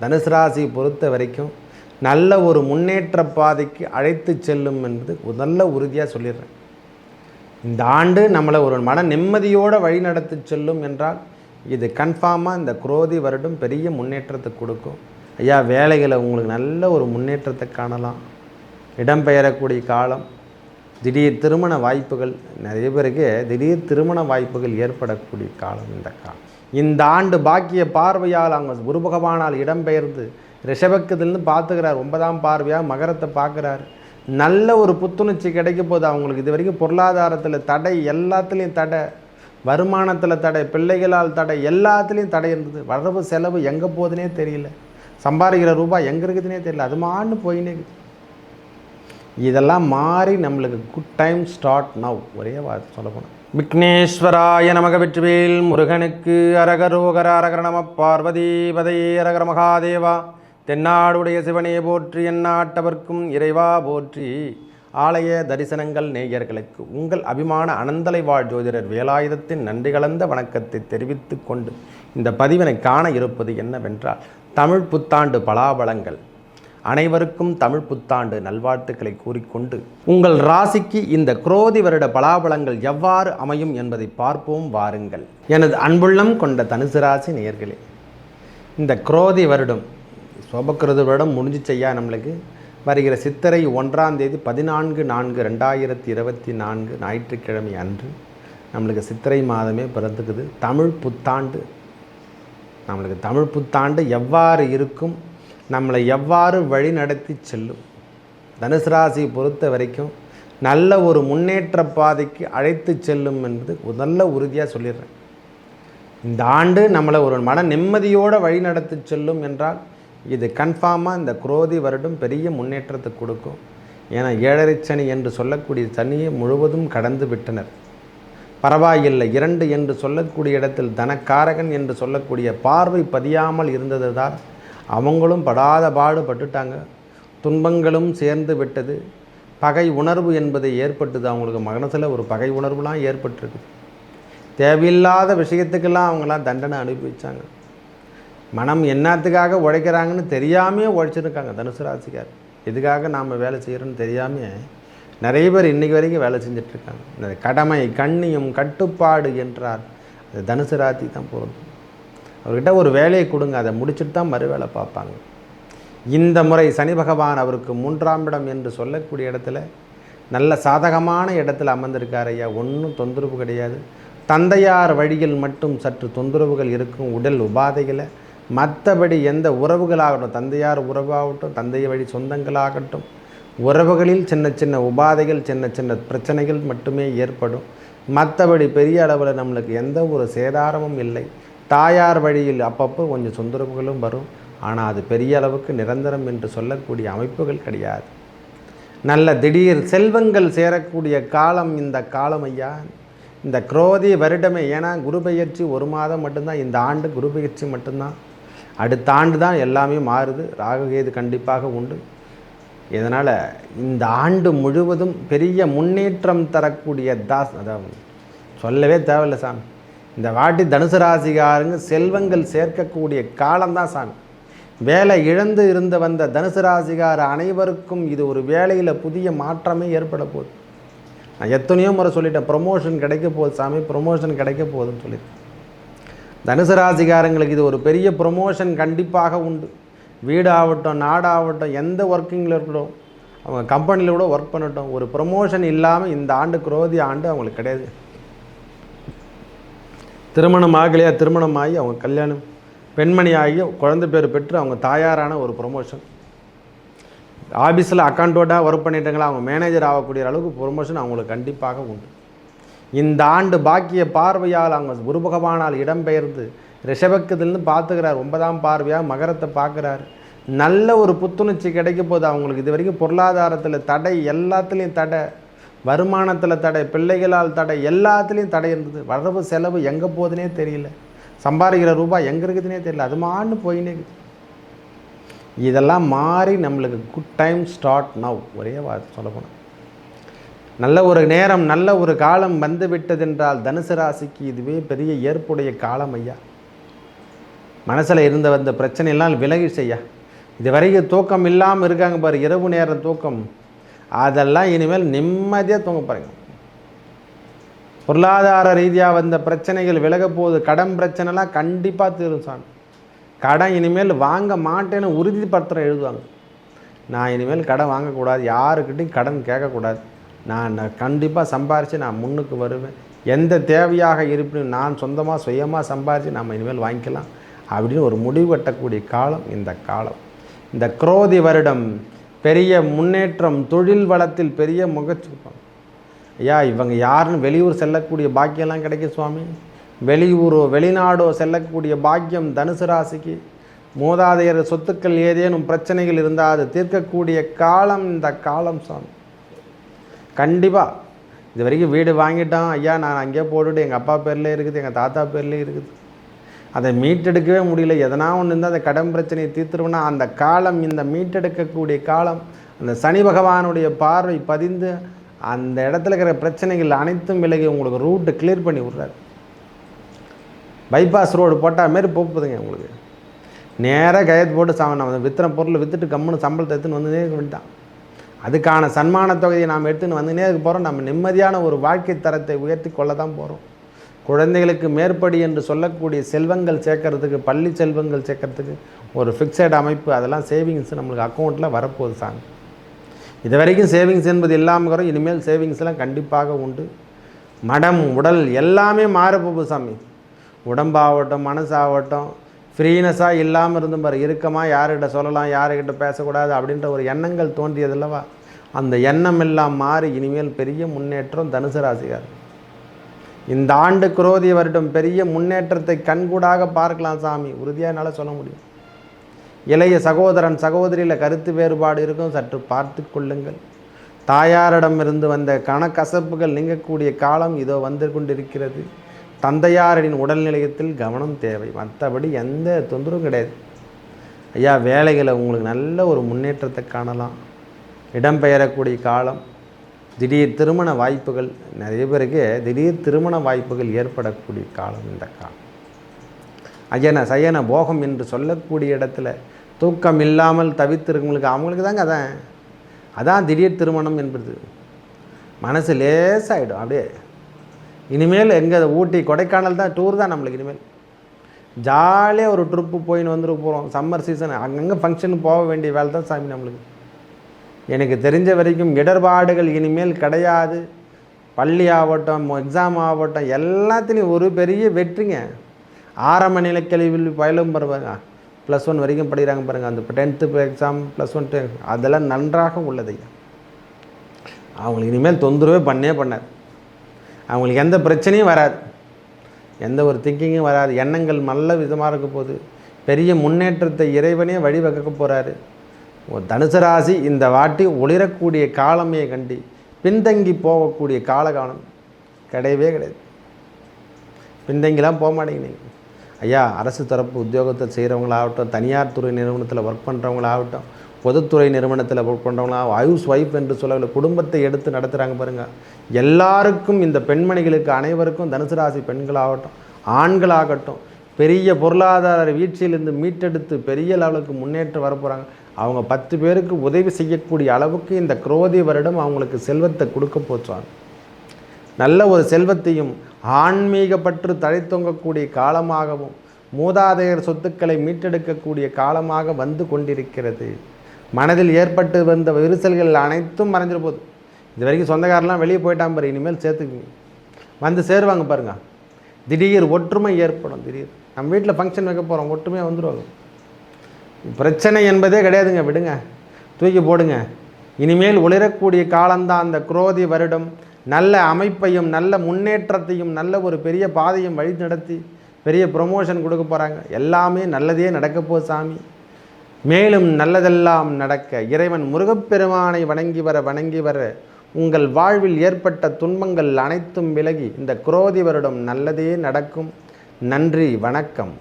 தனுசு ராசி பொறுத்த வரைக்கும் நல்ல ஒரு முன்னேற்ற பாதைக்கு அழைத்து செல்லும் என்பது ஒரு நல்ல உறுதியாக சொல்லிடுறேன். இந்த ஆண்டு நம்மளை ஒரு மன நிம்மதியோடு வழிநடத்தி செல்லும் என்றால் இது கன்ஃபார்மாக இந்த குரோதி வருடம் பெரிய முன்னேற்றத்தை கொடுக்கும். ஐயா வேலைகளை உங்களுக்கு நல்ல ஒரு முன்னேற்றத்தை காணலாம். இடம்பெயரக்கூடிய காலம் திடீர் திருமண வாய்ப்புகள் நிறைய பேருக்கு திடீர் திருமண வாய்ப்புகள் ஏற்படக்கூடிய காலம் இந்த காலம். இந்த ஆண்டு பாக்கிய பார்வையால் அவங்க குரு பகவானால் இடம்பெயர்ந்து ரிஷபக்கத்திலிருந்து பார்த்துக்கிறார். ஒன்பதாம் பார்வையாக மகரத்தை பார்க்குறாரு. நல்ல ஒரு புத்துணர்ச்சி கிடைக்க போது அவங்களுக்கு இது வரைக்கும் பொருளாதாரத்தில் தடை எல்லாத்துலேயும் தடை. வருமானத்தில் தடை பிள்ளைகளால் தடை எல்லாத்துலேயும் தடை இருந்தது. வரவு செலவு எங்கே போகுதுனே தெரியல. சம்பாதிக்கிற ரூபாய் எங்கே இருக்குதுன்னே தெரியல. அது மாண்டு போயினே இருக்குது. இதெல்லாம் மாறி நம்மளுக்கு குட் டைம் ஸ்டார்ட் நவ் ஒரே வார்த்தை சொல்ல போனால் விக்னேஸ்வராய நமக வெற்றிவேல் முருகனுக்கு அரகரோகர அரகர நம பார்வதி அரகர மகாதேவா. தென்னாடுடைய சிவனே போற்றி எந்நாட்டவர்க்கும் இறைவா போற்றி. ஆலய தரிசனங்கள் நேயர்களுக்கு உங்கள் அபிமான அனந்தலை வாழ் ஜோதிடர் வேலாயுதத்தின் நன்றி கலந்த வணக்கத்தை தெரிவித்து கொண்டு இந்த பதிவினை காண இருப்பது என்னவென்றால் தமிழ் புத்தாண்டு பலாபலங்கள். அனைவருக்கும் தமிழ் புத்தாண்டு நல்வாழ்த்துக்களை கூறிக்கொண்டு உங்கள் ராசிக்கு இந்த குரோதி வருட பலாபலங்கள் எவ்வாறு அமையும் என்பதை பார்ப்போம் வாருங்கள். எனது அன்புள்ளம் கொண்ட தனுசு ராசி நேர்களே இந்த குரோதி வருடம் சோபக்கிருத வருடம் முடிஞ்சு செய்யா நம்மளுக்கு. வருகிற சித்திரை ஒன்றாம் தேதி பதினான்கு நான்கு ரெண்டாயிரத்தி இருபத்தி நான்கு ஞாயிற்றுக்கிழமை அன்று நம்மளுக்கு சித்திரை மாதமே பிறந்துக்குது. தமிழ் புத்தாண்டு நம்மளுக்கு தமிழ் புத்தாண்டு எவ்வாறு இருக்கும் நம்மளை எவ்வாறு வழி நடத்தி செல்லும்? தனுசு ராசி பொறுத்த வரைக்கும் நல்ல ஒரு முன்னேற்ற பாதைக்கு அழைத்து செல்லும் என்பது நல்ல உறுதியாக சொல்லிடுறேன். இந்த ஆண்டு நம்மளை ஒரு மன நிம்மதியோடு வழி நடத்தி செல்லும் என்றால் இது கன்ஃபார்மாக இந்த குரோதி வருடம் பெரிய முன்னேற்றத்தை கொடுக்கும். ஏன்னா ஏழரை சனி என்று சொல்லக்கூடிய சனியை முழுவதும் கடந்து விட்டனர். பரவாயில்லை இரண்டு என்று சொல்லக்கூடிய இடத்தில் தனக்காரகன் என்று சொல்லக்கூடிய பார்வை பதியாமல் இருந்ததுதான் அவங்களும் படாத பாடு பட்டுட்டாங்க. துன்பங்களும் சேர்ந்து விட்டது. பகை உணர்வு என்பது ஏற்பட்டது. அவங்களுக்கு மனசில் ஒரு பகை உணர்வுலாம் ஏற்பட்டிருக்குது. தேவையில்லாத விஷயத்துக்கெல்லாம் அவங்களாம் தண்டனை அனுப்பி வச்சாங்க மனம் என்னத்துக்காக உழைக்கிறாங்கன்னு தெரியாமையே உழைச்சிருக்காங்க தனுசு ராசிக்கார். எதுக்காக நாம் வேலை செய்கிறோன்னு தெரியாமையே நிறைய பேர் இன்றைக்கி வரைக்கும் வேலை செஞ்சிட்ருக்காங்க இந்த கடமை கண்ணியம் கட்டுப்பாடு என்றார் அது தனுசு ராசி தான் பொருந்தும். அவர்கிட்ட ஒரு வேலையை கொடுங்க அதை முடிச்சுட்டு தான் மறு வேலை பார்ப்பாங்க. இந்த முறை சனி பகவான் அவருக்கு மூன்றாம் இடம் என்று சொல்லக்கூடிய இடத்துல நல்ல சாதகமான இடத்துல அமர்ந்திருக்கார் ஐயா. ஒன்றும் தொந்தரவு கிடையாது. தந்தையார் வழியில் மட்டும் சற்று தொந்தரவுகள் இருக்கும் உடல் உபாதைகளை. மற்றபடி எந்த உறவுகளாகட்டும் தந்தையார் உறவாகட்டும் தந்தை வழி சொந்தங்களாகட்டும் உறவுகளில் சின்ன சின்ன உபாதைகள் சின்ன சின்ன பிரச்சனைகள் மட்டுமே ஏற்படும். மற்றபடி பெரிய அளவில் நம்மளுக்கு எந்த ஒரு சேதாரமும் இல்லை. தாயார் வழியில் அப்பப்போ கொஞ்சம் சொந்தரவுகளும் வரும். ஆனால் அது பெரிய அளவுக்கு நிரந்தரம் என்று சொல்லக்கூடிய அமைப்புகள் கிடையாது. நல்ல திடீர் செல்வங்கள் சேரக்கூடிய காலம் இந்த காலம் ஐயா. இந்த குரோதி வருடமே ஏன்னா குரு பயிற்சி ஒரு மாதம் மட்டும்தான் இந்த ஆண்டு குரு பயிற்சி மட்டும்தான். அடுத்த ஆண்டு தான் எல்லாமே மாறுது. ராகுகேது கண்டிப்பாக உண்டு. இதனால் இந்த ஆண்டு முழுவதும் பெரிய முன்னேற்றம் தரக்கூடிய தாஸ் அதாவது சொல்லவே தேவையில்லை சாமி. இந்த வாட்டி தனுசு ராசிகாரங்க செல்வங்கள் சேர்க்கக்கூடிய காலம்தான் சாமி. வேலை இழந்து இருந்து வந்த தனுசு ராசிகார அனைவருக்கும் இது ஒரு வேலையில் புதிய மாற்றமே ஏற்பட போகுது. நான் எத்தனையோ முறை சொல்லிட்டேன் ப்ரொமோஷன் கிடைக்க போகுது சாமி ப்ரொமோஷன் கிடைக்க போகுதுன்னு சொல்லிட்டு தனுசு ராசிக்காரங்களுக்கு இது ஒரு பெரிய ப்ரொமோஷன் கண்டிப்பாக உண்டு. வீடாகட்டும் நாடாகட்டும் எந்த ஒர்க்கிங்கில் இருக்கட்டும் அவங்க கம்பெனியில் கூட ஒர்க் பண்ணட்டும். ஒரு ப்ரொமோஷன் இல்லாமல் இந்த ஆண்டு குரோதி ஆண்டு அவங்களுக்கு கிடையாது. திருமணம் ஆகலையா? திருமணம் ஆகி அவங்க கல்யாணம். பெண்மணி ஆகி குழந்தை பேர் பெற்று அவங்க தாயாரான ஒரு ப்ரொமோஷன் ஆஃபீஸில் அக்கௌண்டோட்டாக ஒர்க் பண்ணிட்டாங்களா? அவங்க மேனேஜர் ஆகக்கூடிய அளவுக்கு ப்ரொமோஷன் அவங்களுக்கு கண்டிப்பாக உண்டு. இந்த ஆண்டு பாக்கிய பார்வையால் அவங்க குரு பகவானால் இடம்பெயர்ந்து ரிஷபக்கத்திலிருந்து பார்த்துக்கிறார். ஒன்பதாம் பார்வையாக மகரத்தை பார்க்குறாரு. நல்ல ஒரு புத்துணர்ச்சி கிடைக்க போது அவங்களுக்கு இது வரைக்கும் பொருளாதாரத்தில் தடை எல்லாத்துலேயும் தடை. வருமானத்தில் தடை பிள்ளைகளால் தடை எல்லாத்துலேயும் தடை இருந்தது வரவு செலவு எங்கே போகுதுனே தெரியல. சம்பாதிக்கிற ரூபாய் எங்கே இருக்குதுன்னே தெரியல. அது மாண்டு போயினே இருக்குது. இதெல்லாம் மாறி நம்மளுக்கு குட் டைம் ஸ்டார்ட் நவ் ஒரே வார்த்தை சொல்லப்போனால் நல்ல ஒரு நேரம் நல்ல ஒரு காலம் வந்து விட்டதென்றால் தனுசு ராசிக்கு இதுவே பெரிய ஏற்புடைய காலம் ஐயா. மனசில் இருந்த வந்த பிரச்சனையெல்லாம் விலகி செய்யா. இது வரைக்கும் தூக்கம் இல்லாமல் இருக்காங்க பாரு. இரவு நேரம் தூக்கம். அதெல்லாம் இனிமேல் நிம்மதியாக தூங்க பாருங்க பொருளாதார ரீதியாக வந்த பிரச்சனைகள் விலக போகுது. கடன் பிரச்சனைலாம் கண்டிப்பாக தீரும் சாமி. கடன் இனிமேல் வாங்க மாட்டேன்னு உறுதிப்பத்திரம் எழுதுவாங்க. நான் இனிமேல் கடன் வாங்கக்கூடாது. யாருக்கிட்டையும் கடன் கேட்கக்கூடாது. நான் கண்டிப்பாக சம்பாரித்து நான் முன்னுக்கு வருவேன். எந்த தேவையாக இருப்பினும் நான் சொந்தமாக சுயமாக சம்பாரித்து நம்ம இனிமேல் வாங்கிக்கலாம். அப்படின்னு ஒரு முடிவு கட்டக்கூடிய காலம் இந்த காலம். இந்த குரோதி வருடம் பெரிய முன்னேற்றம் தொழில் வளத்தில் பெரிய முகச்சுப்பாங்க ஐயா இவங்க யாருன்னு வெளியூர் செல்லக்கூடிய பாக்கியம்லாம் கிடைக்கும் சுவாமி. வெளியூரோ வெளிநாடோ செல்லக்கூடிய பாக்கியம் தனுசு ராசிக்கு. மூதாதையர் சொத்துக்கள் ஏதேனும் பிரச்சனைகள் இருந்தால் அது தீர்க்கக்கூடிய காலம் இந்த காலம் சுவாமி. கண்டிப்பாக இது வரைக்கும் வீடு வாங்கிட்டோம். ஐயா நான் அங்கேயே போட்டுட்டு எங்கள் அப்பா பேர்லேயே இருக்குது எங்கள் தாத்தா பேர்லேயே இருக்குது. அதை மீட்டெடுக்கவே முடியல. எதனா ஒன்று இருந்தால் அந்த கடன் பிரச்சனையை தீர்த்துருவோம்னா அந்த காலம் இந்த மீட்டெடுக்கக்கூடிய காலம் அந்த சனி பகவானுடைய பார்வை பதிந்து அந்த இடத்துல இருக்கிற பிரச்சனைகள் அனைத்தும் விலகி உங்களுக்கு ரூட்டு கிளியர் பண்ணி விட்றாரு. பைபாஸ் ரோடு போட்டால் மாரி போகுதுங்க உங்களுக்கு. நேராக கயத்து போட்டு சாம நம்ம வித்துற பொருளை விற்றுட்டு கம்முன்னு சம்பளத்தை எடுத்துன்னு வந்துனே வேண்டாம் அதுக்கான சன்மான தொகையை நாம் எடுத்துன்னு வந்துனே போகிறோம் நம்ம நிம்மதியான ஒரு வாழ்க்கை தரத்தை உயர்த்தி கொள்ள தான் போகிறோம் குழந்தைகளுக்கு மேற்படி என்று சொல்லக்கூடிய செல்வங்கள் சேர்க்கறதுக்கு பள்ளி செல்வங்கள் சேர்க்கறதுக்கு ஒரு ஃபிக்ஸட் அமைப்பு அதெல்லாம் சேவிங்ஸ் நம்மளுக்கு அக்கௌண்ட்டில் வரப்போகுது சாமி. இது வரைக்கும் சேவிங்ஸ் என்பது இல்லாமல் இனிமேல் சேவிங்ஸ்லாம் கண்டிப்பாக உண்டு. மடம் உடல் எல்லாமே மாறப்போகுது சாமி. உடம்பாகட்டும் மனசாகட்டும் ஃப்ரீனஸாக இல்லாமல் இருந்தும் பாரு இறுக்கமாக யார்கிட்ட சொல்லலாம் யாருக்கிட்ட பேசக்கூடாது அப்படின்ற ஒரு எண்ணங்கள் தோன்றியதில்லவா அந்த எண்ணம் எல்லாம் மாறி இனிமேல் பெரிய முன்னேற்றம் தனுசு ராசிகார் இந்த ஆண்டு குரோதி வருடம் பெரிய முன்னேற்றத்தை கண்கூடாக பார்க்கலாம் சாமி. உறுதியாக என்னால் சொல்ல முடியும். இளைய சகோதரன் சகோதரியில் கருத்து வேறுபாடு இருக்கும். சற்று பார்த்து கொள்ளுங்கள். தாயாரிடம் இருந்து வந்த கணக்கசப்புகள் நீங்கக்கூடிய காலம் இதோ வந்து கொண்டிருக்கிறது. தந்தையாரின் உடல்நிலையத்தில் கவனம் தேவை. மற்றபடி எந்த தொந்தரவும் கிடையாது. ஐயா வேலைகளை உங்களுக்கு நல்ல ஒரு முன்னேற்றத்தை காணலாம். இடம்பெயரக்கூடிய காலம். திடீர் திருமண வாய்ப்புகள் நிறைய பேருக்கு திடீர் திருமண வாய்ப்புகள் ஏற்படக்கூடிய காலம் இந்த காலம். அஜன சயன போகம் என்று சொல்லக்கூடிய இடத்துல தூக்கம் இல்லாமல் தவித்திருக்கவங்களுக்கு அவங்களுக்கு தாங்க அதான். அதான் திடீர் திருமணம் என்பது. மனசு லேசாகிடும் அப்படியே. இனிமேல் எங்கே ஊட்டி கொடைக்கானல் தான் டூர் தான் நம்மளுக்கு இனிமேல். ஜாலியாக ஒரு ட்ரிப்பு போயின்னு வந்துட்டு போகிறோம் சம்மர் சீசன் அங்கங்கே ஃபங்க்ஷனுக்கு போக வேண்டிய வேலை தான் சாமி நம்மளுக்கு. எனக்கு தெரிஞ்ச வரைக்கும் இடர்பாடுகள் இனிமேல் கிடையாது. பள்ளி ஆகட்டும் எக்ஸாம் ஆகட்டும் எல்லாத்துலேயும் ஒரு பெரிய வெற்றிங்க. ஆரம்ப நிலை பயிலும் பாருங்க ப்ளஸ் ஒன் வரைக்கும் படிக்கிறாங்க பாருங்கள் அந்த tenth exam plus one ten அதெல்லாம் நன்றாக உள்ளது. அவங்களுக்கு இனிமேல் தொந்தரவே பண்ணே பண்ணார் அவங்களுக்கு எந்த பிரச்சனையும் வராது. எந்த ஒரு திங்கிங்கும் வராது. எண்ணங்கள் நல்ல விதமாக இருக்க போகுது. பெரிய முன்னேற்றத்தை இறைவனே வழிவகுக்க போகிறாரு தனுசு ராசி இந்த வாட்டி ஒளிரக்கூடிய காலமே கண்டி பின்தங்கி போகக்கூடிய காலகாலம் கிடையவே கிடையாது. பின்தங்கிலாம் போக மாட்டேங்க ஐயா அரசு தரப்பு உத்தியோகத்தை செய்கிறவங்களாகட்டும் தனியார் துறை நிறுவனத்தில் ஒர்க் பண்ணுறவங்களாகட்டும் பொதுத்துறை நிறுவனத்தில் ஒர்க் பண்ணுறவங்களா ஆயுஷ் ஒய்ஃப் என்று சொல்லவில்லை குடும்பத்தை எடுத்து நடத்துகிறாங்க பாருங்கள் எல்லாருக்கும் இந்த பெண்மணிகளுக்கு அனைவருக்கும் தனுசு ராசி பெண்களாகட்டும் ஆண்களாகட்டும் பெரிய பொருளாதார வீழ்ச்சியிலிருந்து மீட்டெடுத்து பெரிய லெவலுக்கு முன்னேற்றம் வரப்போகிறாங்க அவங்க பத்து பேருக்கு உதவி செய்யக்கூடிய அளவுக்கு இந்த குரோதி வருடம் அவங்களுக்கு செல்வத்தை கொடுக்க போச்சாங்க நல்ல ஒரு செல்வத்தையும் ஆன்மீகப்பற்று தழைத்தொங்கக்கூடிய காலமாகவும் மூதாதையர் சொத்துக்களை மீட்டெடுக்கக்கூடிய காலமாக வந்து கொண்டிருக்கிறது. மனதில் ஏற்பட்டு வந்த விரிசல்கள் அனைத்தும் மறைஞ்சிட போகுது இது வரைக்கும் சொந்தக்காரெலாம் வெளியே போயிட்டான் பாரு இனிமேல் சேர்த்துக்குங்க. வந்து சேருவாங்க பாருங்கள் திடீர் ஒற்றுமை ஏற்படும் திடீர். நம்ம வீட்டில் ஃபங்க்ஷன் வைக்க போகிறோம் ஒற்றுமையாக வந்துடுவாங்க பிரச்சனை என்பதே கிடையாதுங்க விடுங்க. தூக்கி போடுங்க. இனிமேல் ஒளிரக்கூடிய காலம்தான் அந்த குரோதி வருடம். நல்ல அமைப்பையும் நல்ல முன்னேற்றத்தையும் நல்ல ஒரு பெரிய பாதையும் வழி நடத்தி பெரிய ப்ரொமோஷன் கொடுக்க போகிறாங்க எல்லாமே நல்லதே நடக்கப்போ சாமி. மேலும் நல்லதெல்லாம் நடக்க இறைவன் முருகப்பெருமானை வணங்கி வர வணங்கி வர உங்கள் வாழ்வில் ஏற்பட்ட துன்பங்கள் அனைத்தும் விலகி இந்த குரோதி வருடம் நல்லதே நடக்கும். நன்றி வணக்கம்.